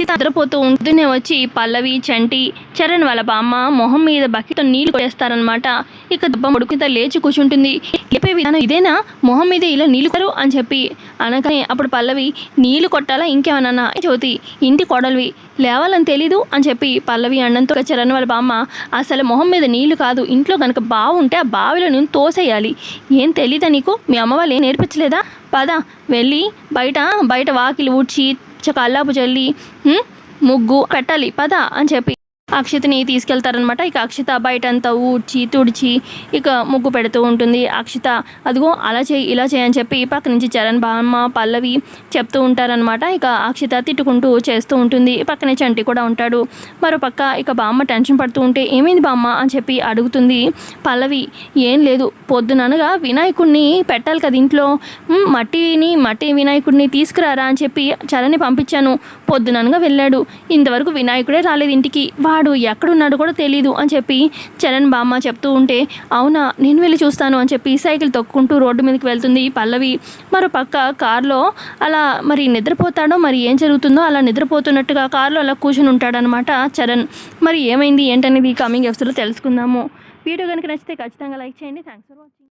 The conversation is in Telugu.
నిద్రపోతూ ఉంటూనే వచ్చి పల్లవి చంటి చరణ్ వాళ్ళ బామ్మ మొహం మీద బకెట్తో నీళ్ళు కొట్టేస్తారనమాట ఇక దెబ్బ ముడుకుత లేచి కూర్చుంటుంది. లేపే విధానం ఇదేనా? మొహం మీద ఇలా నీళ్ళు కొరు అని చెప్పి. అనగానే అప్పుడు పల్లవి నీళ్ళు కొట్టాలా ఇంకేమన్నా జ్యోతి ఇంటి కొడలివి లేవాలని తెలీదు? అని చెప్పి పల్లవి అన్నంతో చరణ్ వాళ్ళ బామ్మ అసలు మొహం మీద నీళ్ళు కాదు. ఇంట్లో కనుక బావుంటే ఆ బావిలో నేను తోసేయాలి. ఏం తెలీదా నీకు? మీ అమ్మ వాళ్ళు ఏం నేర్పించలేదా? పద వెళ్ళి బయట బయట వాకిలి ఊడ్చి చక్క అల్లాపు చల్లి ముగ్గు పెట్టాలి పద అని చెప్పి అక్షితని తీసుకెళ్తారనమాట. ఇక అక్షిత బయట అంతా ఊడ్చి తుడిచి ఇక ముగ్గు పెడుతూ ఉంటుంది. అక్షిత అదిగో అలా చేయి ఇలా చేయని చెప్పి పక్క నుంచి చరణ్ బామ్మ పల్లవి చెప్తూ ఉంటారనమాట. ఇక అక్షిత తిట్టుకుంటూ చేస్తూ ఉంటుంది. పక్కనే చంటి కూడా ఉంటాడు. మరో పక్క ఇక బామ్మ టెన్షన్ పడుతూ ఉంటే ఏమైంది బామ్మ అని చెప్పి అడుగుతుంది పల్లవి. ఏం లేదు పొద్దుననగా వినాయకుడిని పెట్టాలి కదా ఇంట్లో. మట్టిని మట్టి వినాయకుడిని తీసుకురారా? అని చెప్పి చరణ్ని పంపించాను. పొద్దుననగా వెళ్ళాడు. ఇంతవరకు వినాయకుడే రాలేదు ఇంటికి. వాడు ఎక్కడున్నాడు కూడా తెలీదు అని చెప్పి చరణ్ బామ్మ చెప్తూ ఉంటే అవునా నేను వెళ్ళి చూస్తాను అని చెప్పి సైకిల్ తొక్కుంటూ రోడ్డు మీదకి వెళ్తుంది పల్లవి. మరో పక్క కారులో అలా మరి నిద్రపోతాడో మరి ఏం జరుగుతుందో అలా నిద్రపోతున్నట్టుగా కారులో అలా కూర్చుని ఉంటాడనమాట చరణ్. మరి ఏమైంది ఏంటనేది కమింగ్ ఎపిసోడ్లో తెలుసుకుందాము. వీడియో కనుక నచ్చితే ఖచ్చితంగా లైక్ చేయండి. Thanks for watching